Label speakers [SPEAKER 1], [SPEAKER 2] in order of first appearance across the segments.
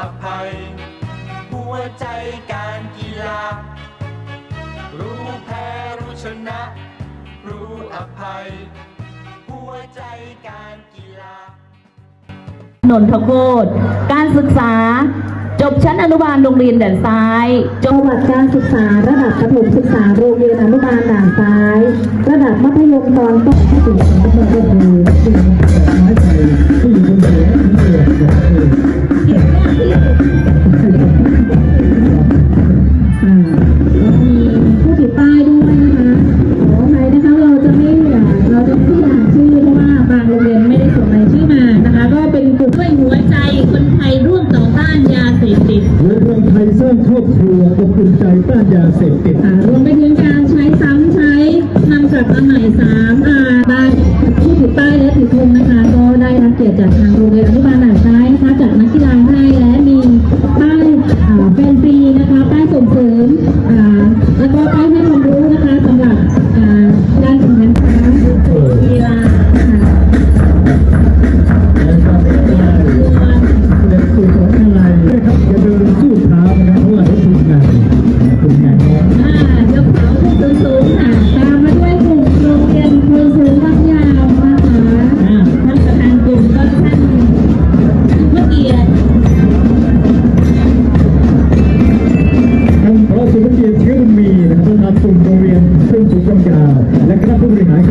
[SPEAKER 1] อภัย หัวใจการกีฬา รู้แพ้รู้ชนะ รู้อภัย หัวใจการกีฬา
[SPEAKER 2] นนทโคตการศึกษา จบชั้นอนุบาลโรงเรียนด่านซ้ายจ
[SPEAKER 3] ป
[SPEAKER 2] บ
[SPEAKER 3] ระวัติการศึกษาระดับประถมศึกษาโรงเรียนอนุบาลด่านซ้าย ระดับมัธยมตอนต้นที่สี่ของประเสพ
[SPEAKER 4] ติด
[SPEAKER 5] อ่ารว
[SPEAKER 3] มไปถึงการใช้ซ้ำใช้นำกลับมาใหม่ซ้ำ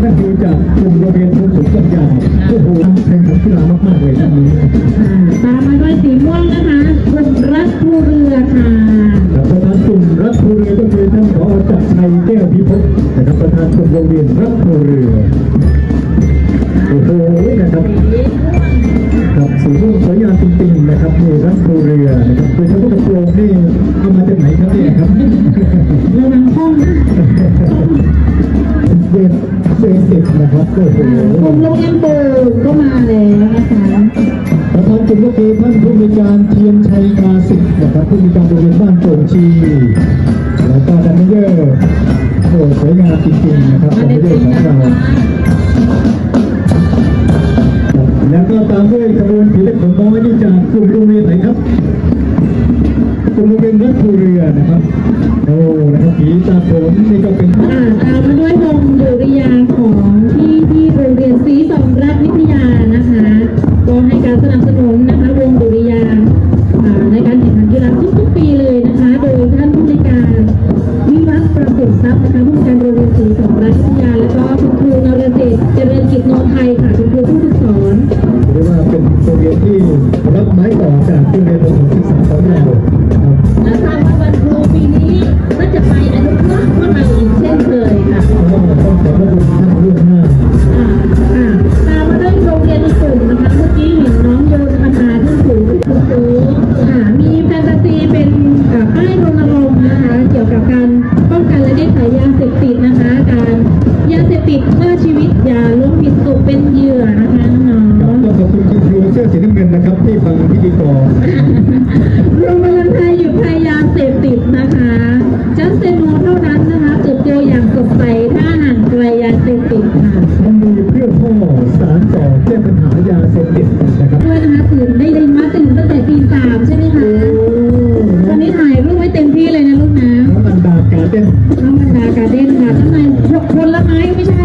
[SPEAKER 3] นั่
[SPEAKER 5] นคือจากกลุ่มโรงเรียนเครื่องสูงกำยาโอ้โหแพงขันกีฬามากๆเลยท่านนี้
[SPEAKER 3] ตามมาด้วยสีม่วงนะคะกลุ่มรักภูเรือค่ะ
[SPEAKER 5] ประธานกลุ่มรักภูเรือก็คือท่านขอจักรชัยแก้วพิภพนะครับประธานกลุ่มโรงเรียนรักภูเรือโอ้โหนะครับ นะครับโอ้โห
[SPEAKER 3] อ่ากลุ่มโรงเรียนปิดก็มาแล้วนะคะ
[SPEAKER 5] ประธานกลุ่มก็คือท่านผู้มีการเทียนชัยกาสิกนะครับผู้มีการโรงเรียนบ้านโป่งชีแล้วก็ดัมเยอร์โอ้สวยงามจริงๆนะครับดัมเบลเยอร์ของเราแล้วก็ตามด้วยขบวนผีเล็กของน้อยนี่จากกลุ่มโรงเรียนไหนครับกลุ่มโรงเรียนรัฐภูเรือนะครับโอ้นะครับผีตาโขนนี่ก็เป็น
[SPEAKER 3] อ่าตา โนไทยค่ะคุณครูผู้ฝึกสอน
[SPEAKER 5] เรียกว่าเป็นโรงเรียนที่รับไม้ต่อจากโรงเรียนประถมศึกษาของเราครับ
[SPEAKER 3] และทราบว่าวันครูปีนี้ก็จะไปอนุเคราะห์พวกเราอีกเช่นเคยค่ะ
[SPEAKER 5] ก็ต้องขอบพระคุณท่านล่วงหน้า
[SPEAKER 3] อ่าอ่าตามมาด้วยโรงเรียนอื่นนะคะเมื่อกี้เห็นน้องโยนปัญหาที่สูงสูงสูงอ่ามีแฟนตาซีเป็นป้ายรณรงค์นะคะเกี่ยวกับการป้องกันและแก้ไขยาเสพติดนะคะการยาเสพติดเมื่อชีวิต อย่าล้มผิดตกเป็นเหยื่อนะคะน้อง
[SPEAKER 5] ครับก็ขอบคุณคุณครูเสื้อสีน้ำเงินนะครับที่ฟังพิธีกร
[SPEAKER 3] ๆโรงพยาบาลไทยอยู่ภัยยาเสพติดนะคะจัสเซนโนเท่านั้นนะคะเติบโตอย่างสดใสถ้าห่างไกลยาเสพติดค่ะ
[SPEAKER 5] ทำดีเพื่อพ่อสารต่อแก้ปัญหายาเสพติดนะครับ
[SPEAKER 3] ด้วยนะคะตื่นได้ยินมาตื่นตั้งแต่ตีสามใช่ไหมคะวันนี้ถ่ายรูปไว้เต็มที่เลยนะลูกนะ
[SPEAKER 5] น้องอันดาการเด้น
[SPEAKER 3] น้องบรรดาการเด้นค่ะข้างในผลไม้ไม่ใช่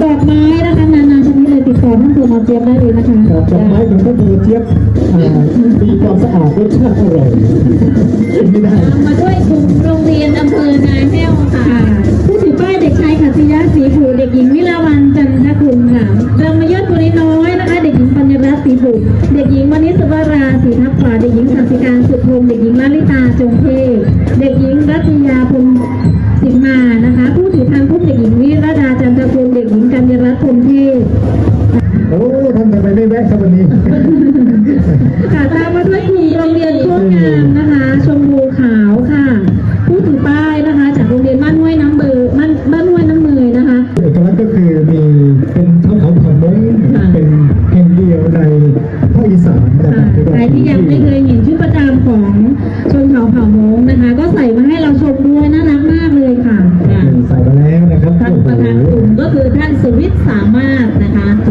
[SPEAKER 3] ดอกไม้นะคะนานาชนิดเลยติดต่อท่านครูมาเจี๊ยบได้เลยนะคะ
[SPEAKER 5] กับดอกไม้ของท่านครูเจี๊ยบอ่ามีความสะอาดรสชาติอร่อยกินไม่ได้
[SPEAKER 4] ตามมาด้วยกลุ่มโรงเรียนอำเภอนาแห้วค่ะ
[SPEAKER 3] ค่ะผู้ถือป้ายเด็กชายขัตติยะศรีผูเด็กหญิงวิลาวันจันทคุณค่ะเรามายอดตัวน้อยๆนะคะเด็กหญิงปัญญรัตน์ศรีผูเด็กหญิงวณิสวราศรีทัพขวาเด็กหญิงสันติการสุดพงศ์เด็กหญิงลลิตาจ